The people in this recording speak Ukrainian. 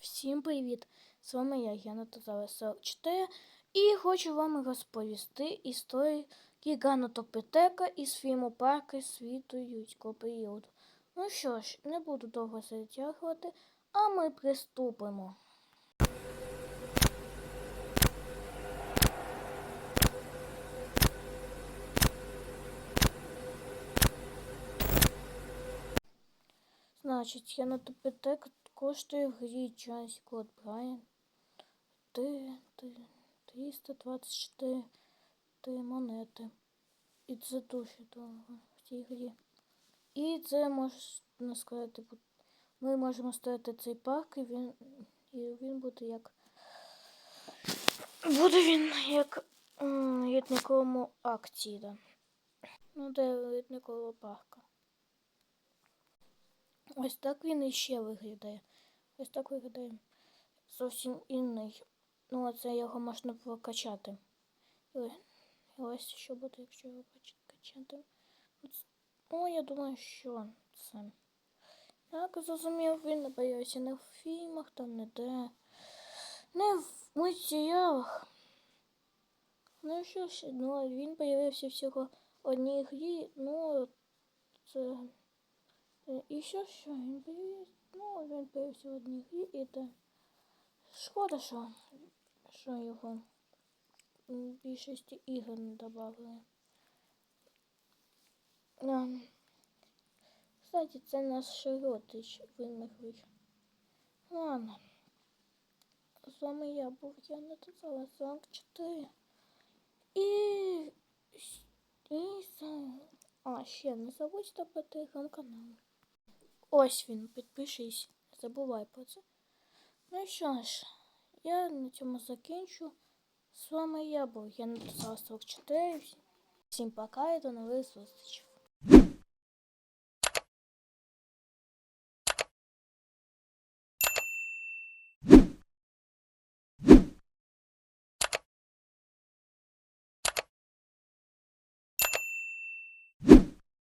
Всім привіт! З вами я, Яна Тазава 44, і хочу вам розповісти історію гігантопітека із фільму Парки світу юрського періоду. Ну що ж, не буду довго затягувати, а ми приступимо. Значить, гігантопітек коштує в грі час код Брайан. Ти, ти, 324 три монети. І це дуже дорого в цій грі. І це можна сказати, ми можемо ставити цей парк, і він, і він буде як. Буде він як м, літниковому акції, да. Ну, де літникова парка. Ось так він іще виглядає. Ось так виглядає зовсім інний. Ну, а це його можна прокачати. І ось що буде, якщо його кач- качати. О, я думаю, що це. Як зрозумів, він не появився не в фільмах, там не де. Не в мультсеріалах. Ну що ж, ну він появився всього одній грі, ну це. Е, І що, що він появився? Ну, він появився в одній грі і те. Шкода, що, що його в більшості ігор не додали. Кстати, це наш родич вимерлий. Ладно. З вами я був я Натазала 44. І... І... за- А, ще не забудь ставити телеграм-канал. Ось він, підпишись, не забувай про це. Ну що ж, я на цьому закінчу. З вами я був, я написала 44. Всім пока і до нових зустрічей.